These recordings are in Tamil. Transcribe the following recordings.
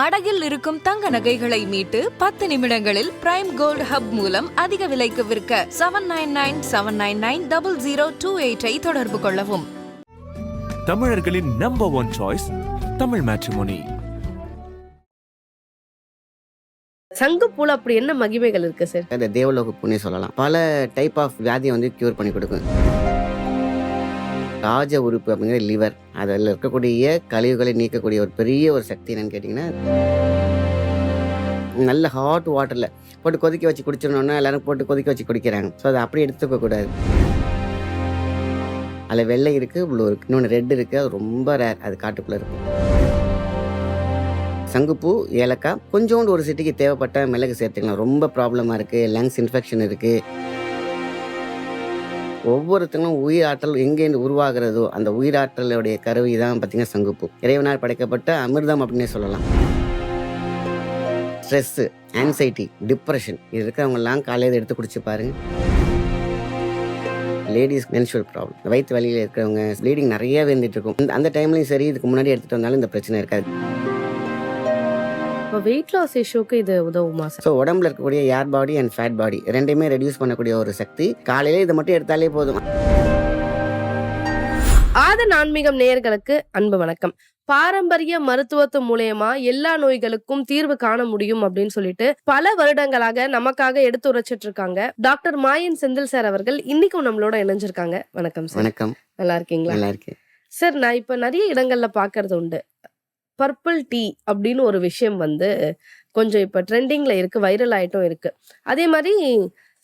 அடகில் இருக்கும் தங்க நகைகளை மீட்டு பத்து நிமிடங்களில் பிரைம் கோல்ட் ஹப் மூலம் அதிக விலைக்கு விற்க seven nine nine seven nine nine double zero two எயிட்டை தொடர்பு கொள்ளவும். தமிழர்களின் number one choice Tamil matrimony சங்குப்பூல அப்படி என்ன மகிமைகள் இருக்கு சார் அந்த தேவலோக புண்ணிய சொல்லலாம். பல டைப் ஆஃப் வியாதியை வந்து க்யூர் பண்ணி கொடுக்கும். ராஜ உறுப்பு அப்படிங்கிற லிவர் அதில் இருக்கக்கூடிய கழிவுகளை நீக்கக்கூடிய ஒரு பெரிய ஒரு சக்தி என்னன்னு கேட்டிங்கன்னா நல்ல ஹாட் வாட்டரில் போட்டு கொதிக்க வச்சு குடிச்சிடணுன்னா எல்லாரும் போட்டு கொதிக்க வச்சு குடிக்கிறாங்க. ஸோ அதை அப்படி எடுத்துக்கக்கூடாது அதில் வெள்ளை இருக்குது ப்ளூ இருக்குது இன்னொன்று ரெட் இருக்குது அது ரொம்ப ரேர் அது காட்டுக்குள்ளே இருக்கும். சங்குப்பூ ஏலக்காய் கொஞ்சோண்டு ஒரு சிட்டிக்கு தேவைப்பட்ட மிளகு சேர்த்துக்கலாம். ரொம்ப ப்ராப்ளமாக இருக்குது லங்ஸ் இன்ஃபெக்ஷன் இருக்குது ஒவ்வொருத்தங்களும் உயிராற்றல் எங்கேருந்து உருவாகிறதோ அந்த உயிராற்றலுடைய கருவி தான் பார்த்தீங்கன்னா சங்குப்பு. இறைவனால் படைக்கப்பட்ட அமிர்தம் அப்படின்னே சொல்லலாம். ஸ்ட்ரெஸ்ஸு ஆன்சைட்டி டிப்ரெஷன் இது இருக்கிறவங்கெல்லாம் காலையில் எடுத்து குடிச்சு பாருங்க. லேடிஸ் மென்சுவல் ப்ராப்ளம் வயிற்று வலியில் இருக்கிறவங்க ப்ளீடிங் நிறைய வந்துட்டு இருக்கும். அந்த டைம்லையும் சரி இதுக்கு முன்னாடி எடுத்துகிட்டு வந்தாலும் இந்த பிரச்சனை இருக்காது. இப்போ வெயிட் லாஸ் இஷ்யூக்கு இது உதவுமா சார் ஸோ உடம்புல இருக்கக்கூடிய ஏர் பாடி அண்ட் ஃபேட் பாடி ரெண்டையுமே ரெடியூஸ் பண்ணக்கூடிய ஒரு சக்தி. காலையில இதை மட்டும் எடுத்தாலே போதும். ஆதன் ஆன்மீகம் நேயர்களுக்கு அன்பு வணக்கம். பாரம்பரிய மருத்துவத்து மூலயமா எல்லா நோய்களுக்கும் தீர்வு காண முடியும் அப்படின்னு சொல்லிட்டு பல வருடங்களாக நமக்காக எடுத்து உரைச்சிட்டு இருக்காங்க டாக்டர் மாயன் செந்தில் சார் அவர்கள் இன்னைக்கும் நம்மளோட இணைஞ்சிருக்காங்க. வணக்கம் சார் வணக்கம். நல்லா இருக்கீங்களா? நல்லா இருக்கு சார் நான் இப்ப நிறைய இடங்கள்ல பாக்குறது உண்டு. பர்பிள் டீ அப்படின்னு ஒரு விஷயம் வந்து கொஞ்சம் இப்போ ட்ரெண்டிங்கில் இருக்குது வைரல் ஆகிட்டும் இருக்குது அதே மாதிரி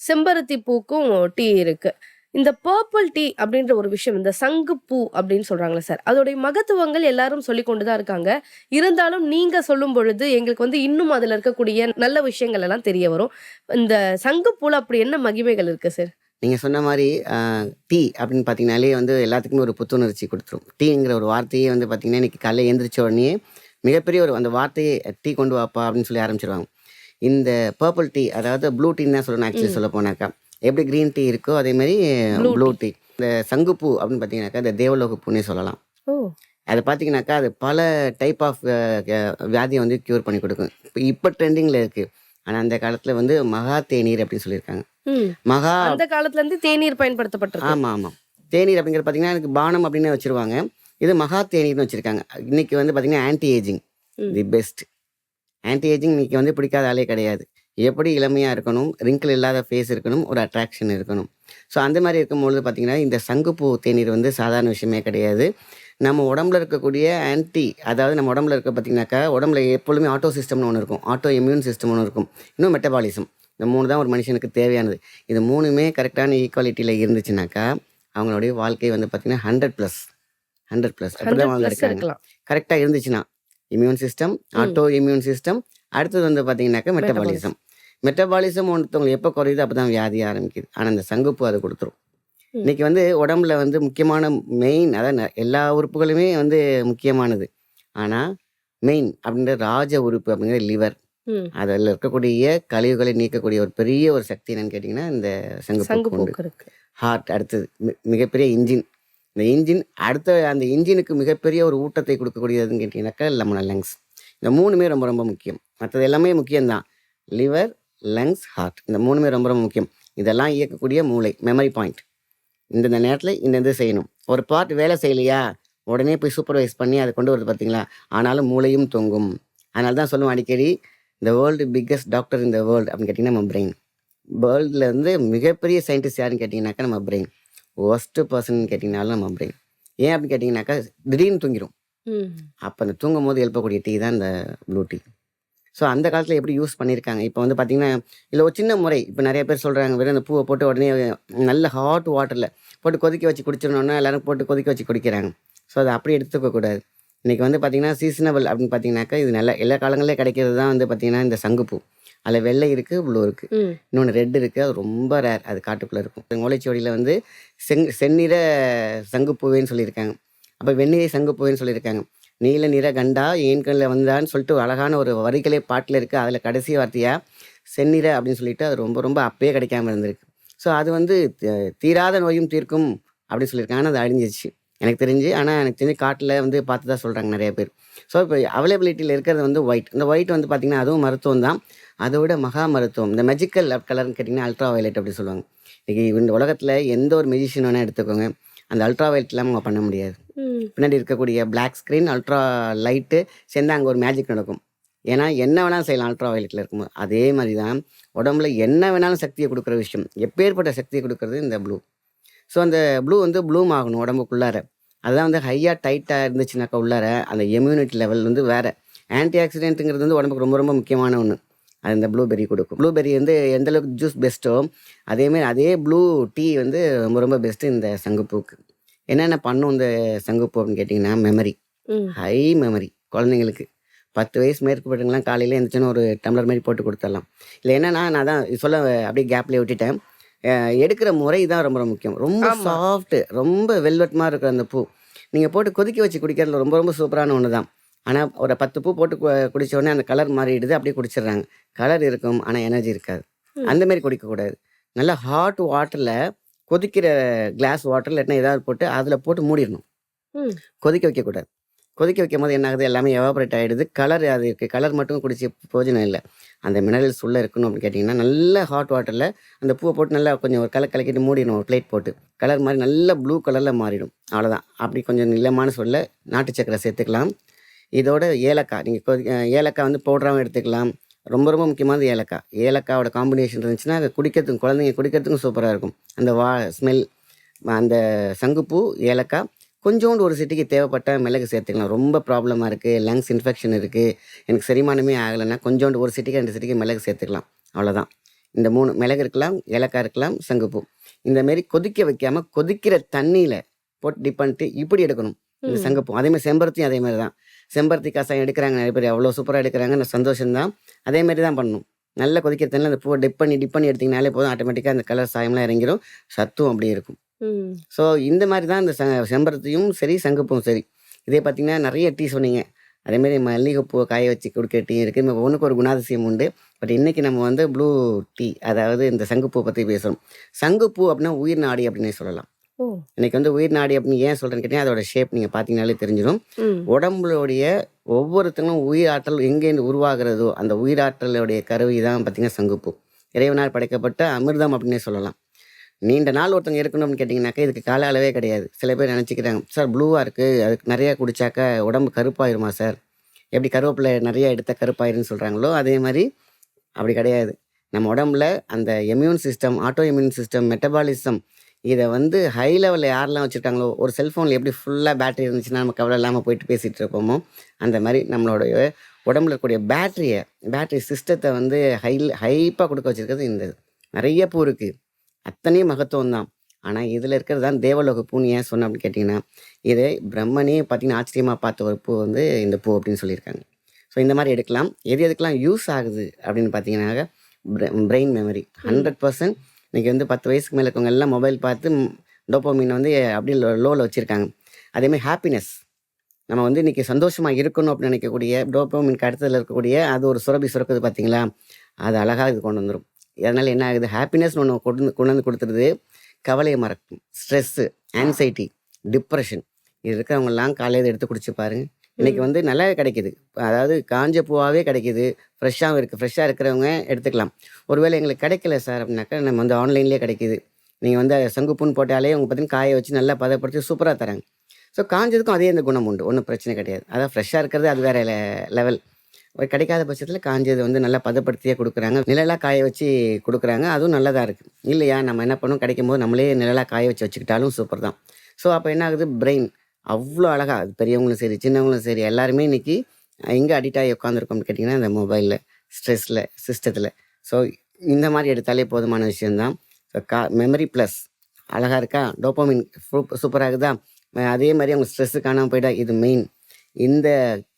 செம்பருத்தி பூக்கும் டீ இருக்குது இந்த பர்பிள் டீ அப்படின்ற ஒரு விஷயம் இந்த சங்கு பூ அப்படின்னு சொல்கிறாங்களே சார் அதோடைய மகத்துவங்கள் எல்லாரும் சொல்லி கொண்டுதான் இருக்காங்க. இருந்தாலும் நீங்கள் சொல்லும் பொழுது எங்களுக்கு வந்து இன்னும் அதில் இருக்கக்கூடிய நல்ல விஷயங்கள் எல்லாம் தெரிய வரும். இந்த சங்கு பூவில் அப்படி என்ன மகிமைகள் இருக்குது சார்? நீங்க சொன்ன மாதிரி டீ அப்படின்னு பார்த்தீங்கனாலே வந்து எல்லாத்துக்குமே ஒரு புத்துணர்ச்சி கொடுத்துரும். டீங்கிற ஒரு வார்த்தையே வந்து பார்த்தீங்கன்னா இன்னைக்கு காலையில் எந்திரிச்ச உடனே மிகப்பெரிய ஒரு அந்த வார்த்தையே டீ கொண்டு வாப்பா அப்படின்னு சொல்லி ஆரம்பிச்சிருவாங்க. இந்த பர்பிள் டீ அதாவது ப்ளூ டீன்னு தான் சொல்லணும் ஆக்சுவலி சொல்ல போனாக்கா எப்படி க்ரீன் டீ இருக்கோ அதே மாதிரி ப்ளூ டீ இந்த சங்குப்பூ அப்படின்னு பார்த்தீங்கன்னாக்கா இந்த தேவலோக பூனே சொல்லலாம். அதை பார்த்தீங்கன்னாக்கா அது பல டைப் ஆஃப் வியாதியை வந்து க்யூர் பண்ணி கொடுக்கும். இப்போ இப்போ ட்ரெண்டிங்கில் இருக்குது ஆனால் அந்த காலத்தில் வந்து மகா தேநீர் அப்படின்னு சொல்லியிருக்காங்க. மகா அந்த காலத்துல இருந்து தேநீர் பயன்படுத்தப்பட்டிருக்கு. ஆமாம் ஆமாம் தேநீர் அப்படிங்கிறது பார்த்தீங்கன்னா எனக்கு பானம் அப்படின்னு வச்சுருவாங்க. இது மகா தேநீர்னு வச்சுருக்காங்க. இன்னைக்கு வந்து பார்த்தீங்கன்னா anti aging. The best anti aging இன்னைக்கு வந்து பிடிக்காத ஆளே கிடையாது. எப்படி இளமையாக இருக்கணும் ரிங்கிள் இல்லாத ஃபேஸ் இருக்கணும் ஒரு அட்ராக்ஷன் இருக்கணும். ஸோ அந்த மாதிரி இருக்கும்பொழுது பார்த்தீங்கன்னா இந்த சங்குப்பூ தேநீர் வந்து சாதாரண விஷயமே கிடையாது. நம்ம உடம்புல இருக்கக்கூடிய ஆன்டி அதாவது நம்ம உடம்புல இருக்க பார்த்தீங்கன்னாக்கா உடம்புல எப்பொழுதுமே ஆட்டோ சிஸ்டம்னு ஒன்று இருக்கும். ஆட்டோ இம்யூன் சிஸ்டம் ஒன்று இருக்கும். இன்னும் மெட்டபாலிசம் இந்த மூணு தான் ஒரு மனுஷனுக்கு தேவையானது. இது மூணுமே கரெக்டான ஈக்குவாலிட்டியில் இருந்துச்சுனாக்கா அவங்களுடைய வாழ்க்கை வந்து பார்த்தீங்கன்னா ஹண்ட்ரட் ப்ளஸ் ஹண்ட்ரட் ப்ளஸ் அப்படி 100 தான் அவங்க இருக்காங்க கரெக்டாக இருந்துச்சுன்னா immune system auto immune system அடுத்தது வந்து பார்த்தீங்கன்னாக்கா மெட்டபாலிசம் மெட்டபாலிசம் ஒருத்தவங்களுக்கு எப்போ குறையுது அப்போ தான் வியாதி ஆரம்பிக்குது. ஆனால் இந்த சங்குப்பூ அதை கொடுத்துரும். ம். இன்னைக்கு வந்து உடம்புல வந்து முக்கியமான மெயின் அதான் எல்லா உறுப்புகளுமே வந்து முக்கியமானது. ஆனால் மெயின் அப்படின்ற ராஜ உறுப்பு அப்படிங்கிற லிவர் ம். அதில் இருக்கக்கூடிய கழிவுகளை நீக்கக்கூடிய ஒரு பெரிய ஒரு சக்தி என்னன்னு கேட்டிங்கன்னா இந்த சங்கு சங்குப்பூ இருக்கு. ஹார்ட் அடுத்தது மி- மிகப்பெரிய இன்ஜின் இந்த இன்ஜின் அடுத்த அந்த இன்ஜினுக்கு மிகப்பெரிய ஒரு ஊட்டத்தை கொடுக்கக்கூடியதுன்னு கேட்டிங்கனாக்கா நம்ம லங்ஸ் இந்த மூணுமே ரொம்ப ரொம்ப முக்கியம். மற்றது எல்லாமே முக்கியம்தான். லிவர் லங்ஸ் ஹார்ட் இந்த மூணுமே ரொம்ப ரொம்ப முக்கியம். இதெல்லாம் இயக்கக்கூடிய மூளை மெமரி பாயிண்ட் இந்தந்த நேரத்தில் இந்த இது செய்யணும். ஒரு பார்ட் வேலை செய்யலையா? உடனே போய் சூப்பர்வைஸ் பண்ணி அதை கொண்டு வருது பார்த்தீங்களா ஆனாலும் மூளையும் தொங்கும். அதனால தான் சொல்லுவோம் அடிக்கடி இந்த வேர்ல்டு பிக்கஸ்ட் டாக்டர் இந்த வேர்ல்டு அப்படின்னு கேட்டிங்கன்னா நம்ம பிரெயின் வேர்ல்டில் வந்து மிகப்பெரிய சயின்டிஸ்ட் யாருன்னு கேட்டிங்கனாக்கா நம்ம பிரெயின் ஒஸ்ட்டு பர்சன் கேட்டிங்கனாலும் நம்ம பிரெயின் ஏன் அப்படின்னு கேட்டிங்கனாக்கா திடீர்னு தூங்கிடும். அப்போ அந்த தூங்கும் போது எழுப்பக்கூடிய டீ தான் இந்த ப்ளூ டீ ஸோ அந்த காலத்தில் எப்படி யூஸ் பண்ணியிருக்காங்க இப்போ வந்து பார்த்தீங்கன்னா இதில் ஒரு சின்ன முறை இப்போ நிறைய பேர் சொல்கிறாங்க வெறும் அந்த பூவை போட்டு உடனே நல்ல ஹாட் வாட்டரில் போட்டு கொதிக்க வச்சு குடிச்சிடணுன்னா எல்லாரும் போட்டு கொதிக்க வச்சு குடிக்கிறாங்க. ஸோ அதை அப்படி எடுத்துக்க கூடாது இன்றைக்கி வந்து பார்த்தீங்கன்னா சீசனபிள் அப்படின்னு பார்த்தீங்கன்னாக்கா இது நல்ல எல்லா காலங்களிலே கிடைக்கிறது தான் வந்து பார்த்தீங்கன்னா இந்த சங்குப்பூ. அதில் வெள்ளை இருக்குது ப்ளூ இருக்குது. இன்னொன்று ரெட் இருக்குது அது ரொம்ப ரேர் அது காட்டுக்குள்ளே இருக்கும். ஓலைச்சுவடியில் வந்து செங் செந்நிற சங்குப்பூவேன்னு சொல்லியிருக்காங்க. அப்போ வெந்நீரை சங்குப்பூவேன்னு சொல்லியிருக்காங்க. நீல நிற கண்டா ஏன்கண்ணில் வந்தான்னு சொல்லிட்டு அழகான ஒரு வரிகளே பாட்டில் இருக்குது அதில் கடைசி வார்த்தையாக செந்நிற அப்படின்னு சொல்லிட்டு அது ரொம்ப ரொம்ப அப்பயே கிடைக்காம இருந்திருக்கு. ஸோ அது வந்து தீராத நோயும் தீர்க்கும் அப்படின்னு சொல்லியிருக்காங்க. ஆனால் அது அழிஞ்சிச்சு எனக்கு தெரிஞ்சு ஆனால் எனக்கு தெரிஞ்சு காட்டில் வந்து பார்த்து தான் சொல்கிறாங்க நிறைய பேர். ஸோ இப்போ அவைலபிலிட்டியில் இருக்கிறது வந்து ஒயிட் இந்த ஒயிட் வந்து பார்த்திங்கன்னா அதுவும் மருத்துவம் தான். அதை விட மகா மருத்துவம். இந்த மெஜிக்கல் கலர்னு கேட்டிங்கன்னா அல்ட்ரா வயலட் அப்படி சொல்லுவாங்க. இன்னைக்கு இந்த உலகத்தில் எந்த ஒரு மெஜிஷியன் வேணால் எடுத்துக்கோங்க. அந்த அல்ட்ரா வயலட் இல்லாமல் அவங்க பண்ண முடியாது. பின்னாடி இருக்கக்கூடிய Black ஸ்க்ரீன் அல்ட்ரா லைட்டு சேர்ந்து அங்கே ஒரு மேஜிக் நடக்கும். ஏன்னா என்ன வேணாலும் செய்யலாம் அல்ட்ரா வயலட்டில் இருக்கும்போது. அதே மாதிரி தான் உடம்புல என்ன வேணாலும் சக்தியை கொடுக்குற விஷயம். எப்பேற்பட்ட சக்தியை கொடுக்குறது இந்த ப்ளூ ஸோ அந்த ப்ளூ வந்து ப்ளூம் ஆகணும் உடம்புக்குள்ளார. அதுதான் வந்து ஹையாக டைட்டாக இருந்துச்சுனாக்கா உள்ளார அந்த இம்யூனிட்டி லெவல் வந்து வேறு. ஆன்டி ஆக்சிடென்ட்டுங்கிறது வந்து உடம்புக்கு ரொம்ப ரொம்ப முக்கியமான ஒன்று அது இந்த ப்ளூபெர்ரி கொடுக்கும். ப்ளூபெர்ரி வந்து எந்த அளவுக்கு ஜூஸ் பெஸ்ட்டோ அதேமாரி அதே ப்ளூ டீ வந்து ரொம்ப ரொம்ப பெஸ்ட்டு இந்த சங்குப்பூக்கு என்னென்ன பண்ணும் இந்த சங்குப்பூ அப்படின்னு கேட்டிங்கன்னா மெமரி. ஹை மெமரி குழந்தைங்களுக்கு. பத்து வயசு மேற்கப்பட்டவங்களாம் காலையில் எழுந்திரிச்சோன்னு ஒரு டம்ளர் மாதிரி போட்டு கொடுத்துடலாம். இல்லை என்னன்னா நான் தான் சொல்ல அப்படியே கேப்லேயே விட்டுட்டேன். எடுக்கிற முறை தான் ரொம்ப ரொம்ப முக்கியம். ரொம்ப. சாஃப்ட்டு ரொம்ப வெல்வெட் மாதிரி இருக்கிற அந்த பூ. நீங்கள் போட்டு கொதிக்க வச்சு குடிக்கிறதுல ரொம்ப ரொம்ப சூப்பரான ஒன்று தான். ஆனால் ஒரு பத்து பூ போட்டு கு- குடிச்ச உடனே அந்த கலர் மாறிடுது அப்படியே குடிச்சிடுறாங்க. கலர் இருக்கும் ஆனால் எனர்ஜி இருக்காது. ம். அந்த மாதிரி குடிக்கக்கூடாது நல்லா ஹாட் வாட்டரில் கொதிக்கிற கிளாஸ் வாட்டர் இல்லாட்டினா ஏதாவது போட்டு அதில் போட்டு மூடிடணும். கொதிக்க வைக்கக்கூடாது. கொதிக்க வைக்கும் போது என்ன ஆகுது? எல்லாமே எவாபரேட் ஆகிடுது கலர் அது இருக்குது கலர் மட்டும் குடிச்சு பிரயோஜனம் இல்லை. அந்த மினரல்ஸ் உள்ளே இருக்கணும் அப்படின்னு கேட்டிங்கன்னா நல்ல ஹாட் வாட்டரில் அந்த பூவை போட்டு நல்லா கொஞ்சம் ஒரு கலர் கலக்கிட்டு மூடிடணும் ஒரு பிளேட் போட்டு. கலர் மாதிரி நல்ல ப்ளூ கலரில் மாறிடும். அவ்வளோதான் அப்படி கொஞ்சம் நிலமான சொல்ல நாட்டு சக்கரை சேர்த்துக்கலாம். இதோட ஏலக்காய் நீங்கள் கொதி ஏலக்காய் வந்து பவுடராகவும் எடுத்துக்கலாம். ரொம்ப ரொம்ப முக்கியமானது ஏலக்காய். ஏலக்காயோட காம்பினேஷன் இருந்துச்சுன்னா அது குடிக்கிறதுக்கும் குழந்தைங்க குடிக்கிறதுக்கும் சூப்பராக இருக்கும். அந்த வா ஸ்மெல் அந்த சங்குப்பூ ஏலக்காய் கொஞ்சோண்டு ஒரு சிட்டிக்கு தேவைப்பட்ட மிளகு சேர்த்துக்கலாம். ரொம்ப ப்ராப்ளமாக இருக்குது லங்ஸ் இன்ஃபெக்ஷன் இருக்குது எனக்கு செரிமானமே ஆகலைன்னா கொஞ்சோண்டு ஒரு சிட்டிக்கு ரெண்டு சிட்டிக்கு மிளகு சேர்த்துக்கலாம். அவ்வளோதான் இந்த மூணு மிளகு இருக்கலாம் ஏலக்காய் இருக்கலாம் சங்குப்பூ. இந்த மாரி கொதிக்க வைக்காமல் கொதிக்கிற தண்ணியில் போட்டு டிப் பண்ணிட்டு இப்படி எடுக்கணும். இந்த. சங்குப்பூ. அதே மாதிரி செம்பருத்தியும் அதே மாதிரி தான் செம்பருத்தி கசாயம் எடுக்கிறாங்க நிறைய பேர். அவ்வளோ சூப்பராக எடுக்கிறாங்க. நான் சந்தோஷம்தான். அதே மாதிரி தான் பண்ணணும் நல்லா கொதிக்கிற தண்ணியில் அந்த பூவை டிப் பண்ணி டிப் பண்ணி எடுத்தீங்கனாலே போதும். ஆட்டோமேட்டிக்காக அந்த கலர் சாயம்லாம் இறங்கிடும் சத்தும் அப்படியே இருக்கும். ம். ஸோ இந்த மாதிரி தான் இந்த ச செம்பருத்தியும் சரி சங்குப்பும் சரி. இதே பார்த்தீங்கன்னா நிறைய டீ சொன்னீங்க. அதேமாரி மல்லிகைப்பூவை காய வச்சு கொடுக்குற டீ இப்போ ஒன்றுக்கு ஒரு குணாதிசயம் உண்டு. பட் இன்றைக்கி நம்ம வந்து ப்ளூ டீ அதாவது இந்த சங்குப்பூ பற்றி பேசுகிறோம் சங்குப்பூ அப்படின்னா உயிர் நாடி அப்படின்னே சொல்லலாம். ஓ. இன்னைக்கு வந்து உயிர் நாடி அப்படின்னு ஏன் சொல்கிறேன்னு கேட்டீங்கன்னா அதோட ஷேப் நீங்கள் பார்த்தீங்கனாலே தெரிஞ்சிடும் ம். உடம்புடைய ஒவ்வொருத்தங்களும் உயிராற்றல் எங்கேருந்து உருவாகிறதோ அந்த உயிராற்றலுடைய கருவி தான் பார்த்தீங்கன்னா சங்குப்பூ. இறைவனால் படைக்கப்பட்ட அமிர்தம் அப்படின்னே சொல்லலாம். நீண்ட நாள் ஒருத்தங்க இருக்கணும்னு கேட்டிங்கனாக்கா இதுக்கு கால அளவே கிடையாது. சில பேர் நினச்சிக்கிறாங்க சார் ப்ளூவாக இருக்குது அதுக்கு நிறையா குடிச்சாக்கா உடம்பு கருப்பாயிருமா சார்? எப்படி கருவேப்பிலை நிறையா எடுத்த கருப்பாயிருன்னு சொல்கிறாங்களோ அதே மாதிரி அப்படி கிடையாது. நம்ம உடம்புல அந்த immune system auto immune system metabolism இதை வந்து ஹை லெவலில் யாரெல்லாம் வச்சுருக்காங்களோ ஒரு செல்ஃபோனில் எப்படி ஃபுல்லாக பேட்டரி இருந்துச்சுன்னா நம்ம கவலை இல்லாமல் போயிட்டு பேசிகிட்டு இருப்போமோ அந்த மாதிரி நம்மளுடைய உடம்புல இருக்கக்கூடிய பேட்டரியை பேட்டரி சிஸ்டத்தை வந்து ஹை ஹைப்பாக கொடுக்க வச்சுருக்கிறது இந்த நிறைய பூ இருக்குது அத்தனையும் மகத்துவம் தான் ஆனால் இதில் இருக்கிறது தான் தேவலோக பூன்னு ஏன் சொன்னேன் அப்படின்னு கேட்டிங்கன்னா இது பிரம்மனே பார்த்தீங்கன்னா ஆச்சரியமாக பார்த்த ஒரு பூ வந்து இந்த பூ அப்படின்னு சொல்லியிருக்காங்க. ஸோ இந்த மாதிரி எடுக்கலாம். எது எதுக்கெலாம் யூஸ் ஆகுது அப்படின்னு பார்த்தீங்கன்னாக்க பிரெயின் மெமரி ஹண்ட்ரட் பர்சன்ட் இன்றைக்கி வந்து பத்து வயசுக்கு மேலே இருக்கவங்க எல்லாம் மொபைல் பார்த்து டோப்போமீன் வந்து அப்படியே லோவில் வச்சுருக்காங்க. அதேமாதிரி ஹாப்பினஸ் நம்ம வந்து இன்றைக்கி சந்தோஷமாக இருக்கணும் அப்படின்னு நினைக்கக்கூடிய டோப்போமின்க்கு அடுத்ததில் இருக்கக்கூடிய அது ஒரு சுரபி சுரக்குது பார்த்தீங்களா அது அழகாக இது கொண்டு வந்துடும் அதனால் என்ன ஆகுது? ஹாப்பினஸ் ஒன்று கொண்டு கொண்டு வந்து கொடுத்துருது. கவலையை மறக்கும். ஸ்ட்ரெஸ்ஸு ஆன்சைட்டி டிப்ரெஷன் இது இருக்கிறவங்கெல்லாம் காலையில் எடுத்து குடிச்சு பாருங்க. இன்னைக்கு வந்து நல்லா கிடைக்குது. அதாவது காஞ்ச பூவாகவே கிடைக்குது. ஃப்ரெஷ்ஷாகவும் இருக்குது ஃப்ரெஷ்ஷாக இருக்கிறவங்க எடுத்துக்கலாம். ஒருவேளை எங்களுக்கு கிடைக்கல சார் அப்படின்னாக்கா நம்ம வந்து ஆன்லைன்லேயே கிடைக்குது. நீங்கள் வந்து சங்குப்புன்னு போட்டாலே உங்க பார்த்தீங்கன்னா காய வச்சு நல்லா பதப்படுத்தி சூப்பராக தராங்க. ஸோ காஞ்சதுக்கும் அதே இந்த குணம் உண்டு. ஒன்றும் பிரச்சனை கிடையாது. அதான் ஃப்ரெஷ்ஷாக இருக்கிறது அது வேற லெவல் கிடைக்காத பட்சத்தில் காஞ்சது வந்து நல்லா பதப்படுத்தியே கொடுக்குறாங்க. நிழலாக காய வச்சு கொடுக்குறாங்க. அதுவும் நல்லதாக இருக்குது இல்லையா? நம்ம என்ன பண்ணோம் கிடைக்கும் போது நம்மளே நிழலாக காய வச்சு வச்சுக்கிட்டாலும் சூப்பர் தான். ஸோ அப்போ என்ன ஆகுது? பிரெயின் அவ்வளோ அழகாக அது பெரியவங்களும் சரி சின்னவங்களும் சரி எல்லாருமே இன்றைக்கி எங்கே அடிக்ட் ஆகி உட்காந்துருக்கோம்னு கேட்டிங்கன்னா இந்த மொபைலில் ஸ்ட்ரெஸ்ஸில் சிஸ்டத்தில் ஸோ இந்த மாதிரி எடுத்தாலே போதுமான விஷயந்தான் ஸோ கா மெமரி ப்ளஸ் அழகாக இருக்கா? டோப்போமின் சூப்பராக இருக்குதா அதே மாதிரி அவங்க ஸ்ட்ரெஸ்ஸு காணாமல் போயிட்டா இது மெயின் இந்த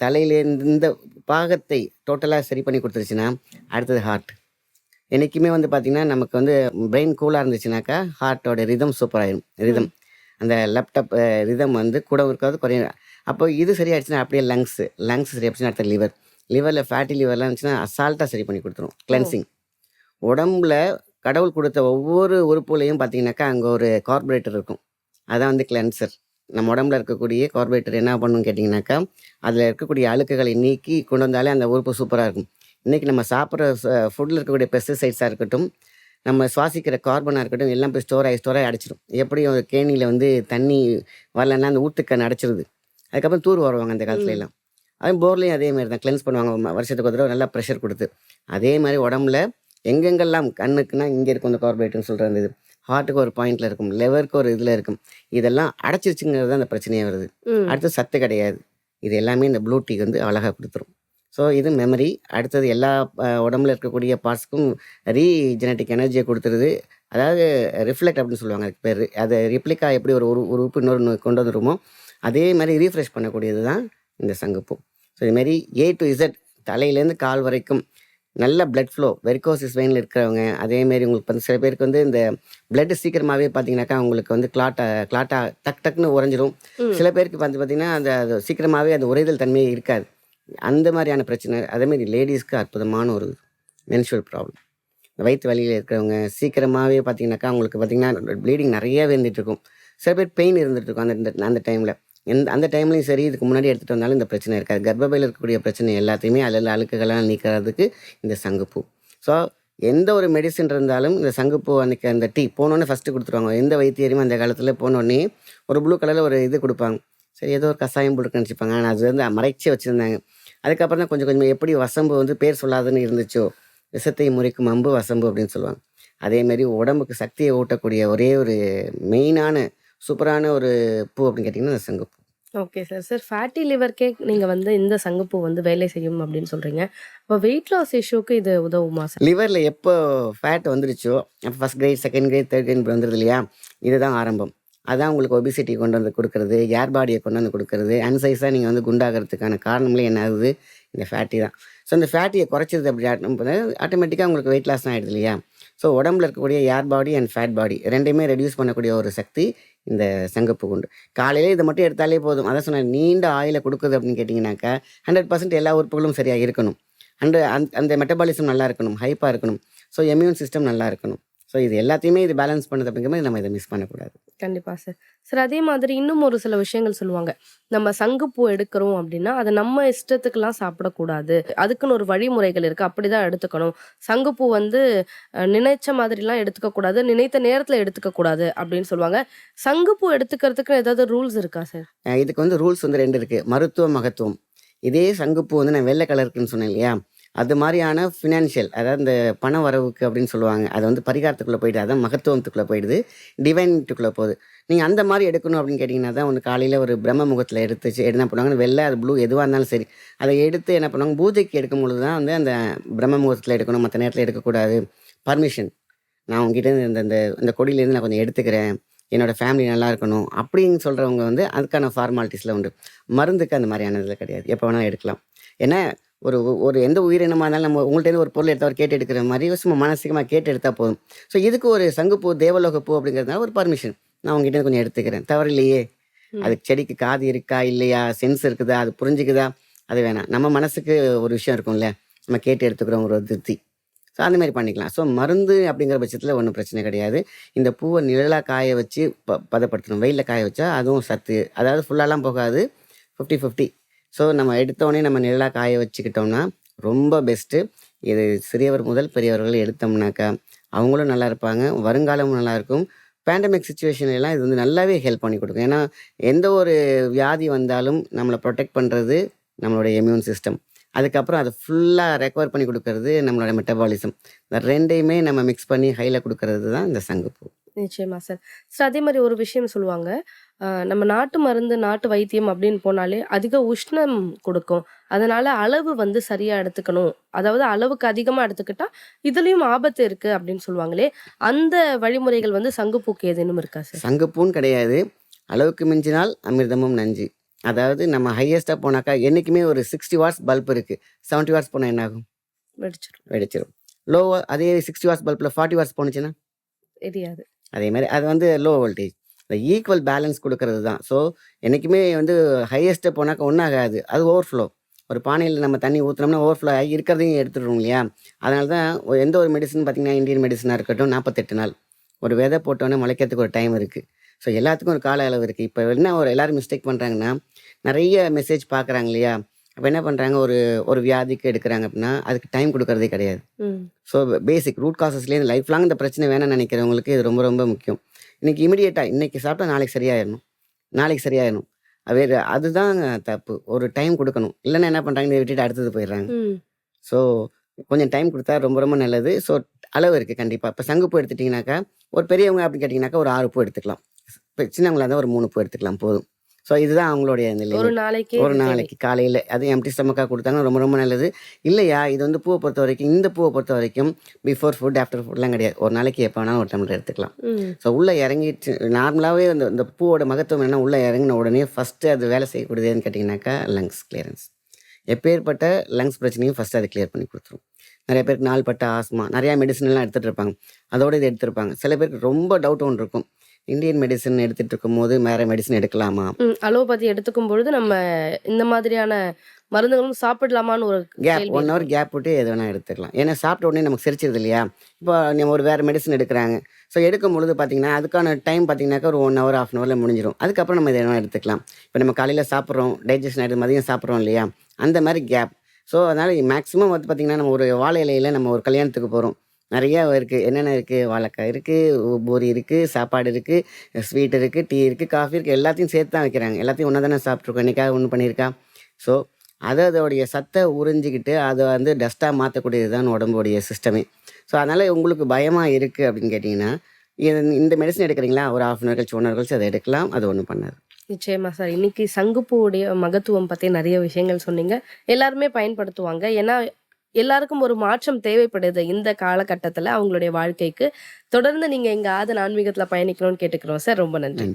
தலையிலேருந்து இந்த பாகத்தை டோட்டலாக சரி பண்ணி கொடுத்துருச்சுன்னா அடுத்தது ஹார்ட் என்றைக்குமே வந்து பார்த்திங்கன்னா நமக்கு வந்து பிரெயின் கூலாக இருந்துச்சுனாக்கா ஹார்ட்டோட ரிதம் சூப்பராகிடும் ரிதம் அந்த லேப்டாப் ரிதம் வந்து கூட இருக்காது குறையும். அப்போ இது சரியாயிடுச்சுன்னா அப்படியே லங்ஸு லங்ஸ் சரியாயிடுச்சுன்னா அடுத்த லிவர் லிவரில் ஃபேட்டி லிவர்லாம் இருந்துச்சுன்னா அசால்ட்டாக சரி பண்ணி கொடுத்துரும். கிளென்சிங் உடம்புல கடவுள் கொடுத்த ஒவ்வொரு உறுப்புலையும் பார்த்தீங்கன்னாக்கா அங்கே ஒரு கார்பரேட்டர் இருக்கும். அதான் வந்து கிளென்சர் நம்ம உடம்புல இருக்கக்கூடிய கார்பரேட்டர் என்ன பண்ணணும்னு கேட்டிங்கனாக்கா அதில் இருக்கக்கூடிய அழுக்குகளை நீக்கி கொண்டு வந்தாலே அந்த உறுப்பு சூப்பராக இருக்கும். இன்றைக்கி நம்ம சாப்பிட்ற ஃபுட்டில் இருக்கக்கூடிய பெஸ்டிசைட்ஸாக இருக்கட்டும் நம்ம சுவாசிக்கிற கார்பனாக இருக்கட்டும் எல்லாம் போய் ஸ்டோர் ஆகி ஸ்டோர் ஆகி அடைச்சிடும் எப்படியும் ஒரு கேணியில் வந்து தண்ணி வரலன்னா அந்த ஊத்துக்கண் அடைச்சிருது. அதுக்கப்புறம் தூர் வருவாங்க அந்த காலத்துல எல்லாம். அது போர்லேயும் அதே மாதிரி தான் கிளென்ஸ் பண்ணுவாங்க. வருஷத்துக்கு ஒரு தடவை நல்லா ப்ரெஷர் கொடுத்து. அதே மாதிரி உடம்புல எங்கெங்கெல்லாம் கண்ணுக்குன்னா இங்கே இருக்கும் இந்த கார்பரேட்னு சொல்கிற அந்த இது. ஹார்ட்டுக்கு ஒரு பாயிண்ட்ல இருக்கும் லெவருக்கு ஒரு இதில் இருக்கும். இதெல்லாம் அடைச்சிருச்சுங்கிறது தான் அந்த பிரச்சனையே வருது. அடுத்து சத்து கிடையாது. இது எல்லாமே இந்த ப்ளூ டீ வந்து அழகாக கொடுத்துரும். ஸோ இது மெமரி அடுத்தது எல்லா உடம்புல இருக்கக்கூடிய பார்ட்ஸ்க்கும் ரீஜெனட்டிக் எனர்ஜியை கொடுத்துருது. அதாவது ரிஃப்ளெக்ட் அப்படின்னு சொல்லுவாங்க அதுக்கு பேர். அதை ரிப்ளிகா எப்படி ஒரு ஒரு உறுப்பு இன்னொரு கொண்டு வந்துருமோ அதே மாதிரி ரீஃப்ரெஷ் பண்ணக்கூடியது தான் இந்த சங்குப்பூ. ஸோ இதுமாரி ஏ டு இசட் தலையிலேருந்து கால் வரைக்கும் நல்ல blood flow வெரிகோசிஸ் வெயினில் இருக்கிறவங்க அதேமாரி உங்களுக்கு வந்து சில பேருக்கு வந்து இந்த blood சீக்கிரமாகவே பார்த்தீங்கன்னாக்கா உங்களுக்கு வந்து கிளாட்டா கிளாட்டா டக் டக்குன்னு உறைஞ்சிரும். சில பேருக்கு வந்து பார்த்தீங்கன்னா அந்த சீக்கிரமாகவே அந்த உறைதல் தன்மையே இருக்காது. அந்த மாதிரியான பிரச்சனை அதேமாரி லேடிஸ்க்கு அற்புதமான ஒரு மென்சுவல் ப்ராப்ளம் இந்த வயிற்று வலியில் இருக்கிறவங்க சீக்கிரமாகவே பார்த்தீங்கன்னாக்கா அவங்களுக்கு பார்த்தீங்கன்னா ப்ளீடிங் நிறைய இருந்துட்டு இருக்கும். சில பேர் பெயின் இருந்துட்டு இருக்கும் அந்த அந்த டைமில் எந்த அந்த டைம்லையும் சரி இதுக்கு முன்னாடி எடுத்துகிட்டு வந்தாலும் இந்த பிரச்சனை இருக்காது. கர்ப்பப்பையில் இருக்கக்கூடிய பிரச்சனை எல்லாத்தையுமே அதில் அழுக்குகளாக நீக்கிறதுக்கு இந்த சங்குப்பூ. ஸோ எந்த ஒரு மெடிசன் இருந்தாலும் இந்த சங்குப்பூ அன்றைக்கி அந்த டீ போனோடனே ஃபஸ்ட்டு கொடுத்துருவாங்க. எந்த வைத்தியரையும் அந்த காலத்தில் போனோடனே ஒரு ப்ளூ கலரில் ஒரு இது கொடுப்பாங்க. சரி ஏதோ ஒரு கஷாயம் போட்டு நினச்சிப்பாங்க. ஆனால் அது வந்து மறைச்சி வச்சுருந்தாங்க. அதுக்கப்புறம் தான் கொஞ்சம் கொஞ்சம் எப்படி வசம்பு வந்து பேர் சொல்லாதுன்னு இருந்துச்சோ விஷத்தை முறிக்கும் அம்பு வசம்பு அப்படின்னு சொல்லுவாங்க. அதேமாரி உடம்புக்கு சக்தியை ஊட்டக்கூடிய ஒரே ஒரு மெயினான சூப்பரான ஒரு பூ அப்படின்னு கேட்டிங்கன்னா அந்த சங்குப்பூ. Okay sir. சார் ஃபேட்டி லிவர்க்கே நீங்கள் வந்து இந்த சங்குப்பூ வந்து வேலை செய்யும் அப்படின்னு சொல்கிறீங்க அப்போ வெயிட் லாஸ் இஷ்யூக்கு இது உதவுமா சார்? லிவரில் எப்போ fat வந்துருச்சோ first grade second grade third grade வந்துடுது இல்லையா? இதுதான் ஆரம்பம். அதான் உங்களுக்கு ஒபிசிட்டி கொண்டு வந்து கொடுக்கறது ஏர் பாடியை கொண்டு வந்து கொடுக்கறது அன்சைஸாக நீங்கள் வந்து குண்டாகிறதுக்கான காரணங்களே என்ன ஆகுது? இந்த ஃபேட்டி தான். ஸோ இந்த ஃபேட்டியை குறைச்சது அப்படி ஆட்டோமேட்டிக்காக உங்களுக்கு வெயிட் லாஸ் ஆகிடுது இல்லையா? ஸோ உடம்புல இருக்கக்கூடிய ஏர் பாடி அண்ட் ஃபேட் பாடி ரெண்டையுமே ரெடியூஸ் பண்ணக்கூடிய ஒரு சக்தி இந்த சங்கப்பு குண்டு. காலையில் இதை மட்டும் எடுத்தாலே போதும். அதான் சொன்னேன் நீண்ட ஆயிலை கொடுக்குது அப்படின்னு கேட்டிங்கனாக்கா ஹண்ட்ரட் பர்சன்ட் எல்லா உறுப்புகளும் சரியாக இருக்கணும். அண்ட் அந்த அந்த மெட்டபாலிசம் நல்லா இருக்கணும் ஹைப்பாக இருக்கணும். ஸோ எம்யூன் சிஸ்டம் நல்லா இருக்கணும். ஸோ இது எல்லாத்தையுமே இது பேலன்ஸ் பண்ணுது அப்படிங்கும்போது நம்ம இதை மிஸ் பண்ணக்கூடாது. கண்டிப்பாக சார் சார் அதே மாதிரி இன்னும் ஒரு சில விஷயங்கள் சொல்லுவாங்க. நம்ம சங்குப்பூ எடுக்கிறோம் அப்படின்னா அதை நம்ம இஷ்டத்துக்கெல்லாம் சாப்பிடக்கூடாது. அதுக்குன்னு ஒரு வழிமுறைகள் இருக்குது அப்படி தான் எடுத்துக்கணும். சங்குப்பூ வந்து நினைச்ச மாதிரிலாம் எடுத்துக்க கூடாது நினைத்த நேரத்தில் எடுத்துக்க கூடாது அப்படின்னு சொல்லுவாங்க. சங்குப்பூ எடுத்துக்கிறதுக்கு ஏதாவது ரூல்ஸ் இருக்கா சார் இதுக்கு வந்து ரூல்ஸ் வந்து ரெண்டு இருக்குது மருத்துவ மகத்துவம். இதே சங்குப்பூ வந்து நான் வெள்ளை கலருக்குன்னு சொன்னேன் இல்லையா? அது மாதிரியான ஃபினான்ஷியல் அதாவது இந்த பண வரவுக்கு அப்படின்னு சொல்லுவாங்க. அது வந்து பரிகாரத்துக்குள்ளே போயிடுது. அதான் மகத்துவத்துக்குள்ளே போயிடுது. டிவைன்ட்டுக்குள்ளே போகுது. நீங்கள் அந்த மாதிரி எடுக்கணும் அப்படின்னு கேட்டிங்கன்னா தான் ஒன்று காலையில் ஒரு பிரம்ம முகத்தில் எடுத்துச்சு என்ன பண்ணுவாங்க? வெள்ளை அது ப்ளூ எதுவாக இருந்தாலும் சரி அதை எடுத்து என்ன பண்ணுவாங்க? பூஜைக்கு எடுக்கும் பொழுது தான் வந்து அந்த பிரம்ம முகத்தில் எடுக்கணும். மற்ற நேரத்தில் எடுக்கக்கூடாது. பர்மிஷன் நான் உங்ககிட்டேருந்து இந்த இந்த இந்த கொடியிலேருந்து நான் கொஞ்சம் எடுத்துக்கிறேன். என்னோடய ஃபேமிலி நல்லா இருக்கணும் அப்படின்னு சொல்கிறவங்க வந்து அதுக்கான ஃபார்மாலிட்டிஸில் உண்டு. மருந்துக்கு அந்த மாதிரியான இதில் கிடையாது. எப்போ வேணாலும் எடுக்கலாம். ஏன்னா ஒரு ஒரு எந்த உயிரினமாக இருந்தாலும் நம்ம உங்கள்கிட்ட ஒரு பொருள் எடுத்தவர் கேட்டு எடுக்கிற மாதிரி சும்மா மானசீகமாக கேட்டு எடுத்தால் போதும். ஸோ இதுக்கு ஒரு சங்குப்பூ தேவலோக பூ அப்படிங்கிறதுனால ஒரு பர்மிஷன் நான் உங்ககிட்ட கொஞ்சம் எடுத்துக்கிறேன். தவறு இல்லையே ம். அதுக்கு செடிக்கு காது இருக்கா இல்லையா? சென்ஸ் இருக்குதா? அது புரிஞ்சுக்குதா? அது வேணாம். நம்ம மனசுக்கு ஒரு விஷயம் இருக்கும்ல. நம்ம கேட்டு எடுத்துக்கிறோம் ஒரு திருப்தி. ஸோ அந்த மாதிரி பண்ணிக்கலாம். ஸோ மருந்து அப்படிங்கிற பட்சத்தில் ஒன்றும் பிரச்சனை கிடையாது. இந்த பூவை நிழலாக காய வச்சு ப பதப்படுத்தணும். வெயிலில் காய வச்சா அதுவும் சத்து. அதாவது ஃபுல்லாலாம் போகாது. ஃபிஃப்டி ஃபிஃப்டி ஸோ நம்ம எடுத்தோடனே நம்ம நிழலாக காய வச்சுக்கிட்டோம்னா ரொம்ப பெஸ்ட்டு இது சிறியவர் முதல் பெரியவர்கள் எடுத்தோம்னாக்கா அவங்களும் நல்லா இருப்பாங்க வருங்காலமும் நல்லாயிருக்கும் பேண்டமிக் சுச்சுவேஷன்லாம் இது வந்து நல்லாவே ஹெல்ப் பண்ணி கொடுக்கும். ஏன்னா எந்த ஒரு வியாதி வந்தாலும் நம்மளை ப்ரொடெக்ட் பண்ணுறது நம்மளோட இம்யூன் சிஸ்டம் அதுக்கப்புறம் அதை ஃபுல்லாக ரெக்கவர் பண்ணி கொடுக்கறது நம்மளோட மெட்டபாலிசம் இந்த ரெண்டையுமே நம்ம மிக்ஸ் பண்ணி ஹையில் கொடுக்கறது தான் இந்த சங்குப்பூ. நிச்சயமா சார். சார் அதே மாதிரி ஒரு விஷயம் சொல்லுவாங்க. அஹ், நம்ம நாட்டு மருந்து நாட்டு வைத்தியம் அப்படின்னு போனாலே அதிக உஷ்ணம் கொடுக்கும். அதனால அளவு வந்து சரியா எடுத்துக்கணும். அதாவது அளவுக்கு அதிகமா எடுத்துக்கிட்டா இதுலயும் ஆபத்து இருக்கு அப்படின்னு சொல்லுவாங்களே அந்த வழிமுறைகள் வந்து சங்குப்பூக்கு ஏதேனும் இருக்கா சார்? சங்குப்பூன்னு கிடையாது. அளவுக்கு மிஞ்சினால் அமிர்தமும் நஞ்சு. அதாவது நம்ம ஹையஸ்ட்டாக போனாக்கா என்றைக்குமே ஒரு சிக்ஸ்டி வாட்ஸ் பல்ப் இருக்குது செவன்ட்டி வாட்ஸ் போனால் என்ன ஆகும் வெடிச்சிடும் வெடிச்சிடும் லோவாக அதே சிக்ஸ்டி வாட்ஸ் பல்பில் ஃபார்ட்டி வாட்ஸ் போணுச்சுன்னா? தெரியாது. அதே மாதிரி அது வந்து லோ வோல்டேஜ் இந்த ஈக்குவல் பேலன்ஸ் கொடுக்கறது தான். ஸோ என்றைக்குமே வந்து ஹையஸ்ட்டு போனாக்கா ஒன்றாகாது அது ஓவர்ஃப்ளோ ஒரு பானையில் நம்ம தண்ணி ஊற்றுனோம்னா ஓவர்ஃப்ளோ ஆகி இருக்கிறதையும் எடுத்துடுவோம் இல்லையா? அதனால தான் எந்த ஒரு மெடிசன் பார்த்திங்கன்னா இந்தியன் மெடிசனாக இருக்கட்டும் நாற்பத்தெட்டு நாள். ஒரு விதை போட்டோன்னே முளைக்கிறதுக்கு ஒரு டைம் இருக்குது ஸோ எல்லாத்துக்கும் ஒரு கால அளவு இருக்குது இப்போ என்ன ஒரு எல்லோரும் மிஸ்டேக் பண்ணுறாங்கன்னா நிறைய மெசேஜ் பார்க்குறாங்க இல்லையா? அப்போ என்ன பண்ணுறாங்க ஒரு ஒரு வியாதிக்கு எடுக்கிறாங்க அப்படின்னா அதுக்கு டைம் கொடுக்கறதே கிடையாது. ஸோ பேசிக் ரூட் காசஸ்லேருந்து லைஃப் லாங் இந்த பிரச்சனை வேணும்னு நினைக்கிறவங்களுக்கு இது ரொம்ப ரொம்ப முக்கியம். இன்னைக்கு இமிடியேட்டாக இன்னைக்கு சாப்பிட்டா நாளைக்கு சரியாயிடணும் நாளைக்கு சரியாயிடணும் வேறு அதுதான் தப்பு. ஒரு டைம் கொடுக்கணும். இல்லைன்னா என்ன பண்ணுறாங்க இதை விட்டுட்டு அடுத்தது போயிடுறாங்க. ஸோ கொஞ்சம் டைம் கொடுத்தா ரொம்ப ரொம்ப நல்லது. ஸோ அளவு இருக்குது கண்டிப்பாக இப்போ சங்குப்பூ எடுத்துட்டிங்கனாக்கா ஒரு பெரியவங்க அப்படின்னு கேட்டிங்கனாக்கா ஒரு ஆறு பூ எடுத்துக்கலாம். இப்போ சின்னவங்களா இருந்தால் ஒரு மூணு பூ எடுத்துக்கலாம். போதும். ஸோ இதுதான் அவங்களுடைய இந்த ஒரு. நாளைக்கு ஒரு நாளைக்கு காலையில் அது எம்டி ஸ்டமக்காக கொடுத்தாங்கன்னா ரொம்ப ரொம்ப நல்லது. இல்லையா இது வந்து பூவை பொறுத்த வரைக்கும் இந்த பூவை பொறுத்த வரைக்கும் பிஃபோர் ஃபுட் ஆஃப்டர் ஃபுட்லாம் கிடையாது. ஒரு நாளைக்கு எப்போ வேணாலும் ஒரு டம்ளர் எடுத்துக்கலாம். ஸோ உள்ளே இறங்கிட்டு நார்மலாகவே அந்த இந்த பூவோட மகத்துவம் என்ன உள்ளே இறங்கின உடனே ஃபஸ்ட்டு அது வேலை செய்யக்கூடியதுன்னு கேட்டிங்கனாக்கா லங்ஸ் கிளியரன்ஸ் எப்பேற்பட்ட லங்ஸ் பிரச்சனையும் ஃபஸ்ட்டு அது கிளியர் பண்ணி கொடுத்துரும். நிறைய பேருக்கு நாள்பட்ட ஆஸ்மா நிறையா மெடிசன்லாம் எடுத்துகிட்டு இருப்பாங்க. அதோட இது எடுத்திருப்பாங்க சில பேருக்கு ரொம்ப டவுட் ஒன்று இருக்கும். இந்தியன் மெடிசன் எடுத்துகிட்டு இருக்கும்போது வேறு மெடிசன் எடுக்கலாமா? அலோபதி எடுத்துக்கும் பொழுது நம்ம இந்த மாதிரியான மருந்துகளும் சாப்பிடலாமான்னு ஒரு கேப் ஒன் ஹவர் கேப் விட்டு எது வேணால் எடுத்துக்கலாம். ஏன்னா சாப்பிட்ட உடனே நமக்கு செரிச்சிருது இல்லையா? இப்போ நம்ம ஒரு வேறு மெடிசன் எடுக்கிறாங்க. ஸோ எடுக்கும் பொழுது பார்த்தீங்கன்னா அதுக்கான டைம் பார்த்தீங்கன்னாக்கா ஒரு ஒன் ஹவர் ஆஃப் அன் ஹவரில் முடிஞ்சிடும் அதுக்கப்புறம் நம்ம இதை வேணால் எடுத்துக்கலாம். இப்போ நம்ம காலையில் சாப்பிட்றோம் டைஜஷன் ஆகிடுது மதியம் சாப்பிட்றோம் இல்லையா? அந்த மாதிரி கேப் ஸோ அதனால் மேக்ஸிமம் வந்து பார்த்திங்கன்னா நம்ம ஒரு வாழை இலையில் நம்ம ஒரு கல்யாணத்துக்கு போகிறோம் நிறையா இருக்குது என்னென்ன இருக்குது வாழைக்காய் இருக்குது பூரி இருக்குது சாப்பாடு இருக்குது ஸ்வீட் இருக்குது டீ இருக்குது காஃபி இருக்குது எல்லாத்தையும் சேர்த்து தான் வைக்கிறாங்க. எல்லாத்தையும் ஒன்றா தானே சாப்பிட்ருக்கோம் என்னைக்காக ஒன்று பண்ணியிருக்கா? ஸோ அதை அதோடைய சத்தை உறிஞ்சிக்கிட்டு அதை வந்து டஸ்ட்டாக மாற்றக்கூடியது தான் உடம்புடைய சிஸ்டமே ஸோ அதனால் உங்களுக்கு பயமாக இருக்குது அப்படின்னு கேட்டிங்கன்னா இந்த மெடிசன் எடுக்கிறீங்களா? ஒரு ஆஃப் அன் ஹவர் கழிச்சு ஒன் ஹவர் கழிச்சு அதை எடுக்கலாம். அது ஒன்றும் பண்ணாது. நிச்சயமா சார். இன்னைக்கு சங்குப்பூவுடைய மகத்துவம் பற்றி நிறைய விஷயங்கள் சொன்னீங்க. எல்லாருமே பயன்படுத்துவாங்க. ஏன்னா எல்லாருக்கும் ஒரு மாற்றம் தேவைப்படுது இந்த காலகட்டத்துல அவங்களுடைய வாழ்க்கைக்கு. தொடர்ந்து நீங்க எங்க ஆதன் ஆன்மீகத்துல பயணிக்கணும்னு கேட்டுக்கிறோம் சார். ரொம்ப நன்றி.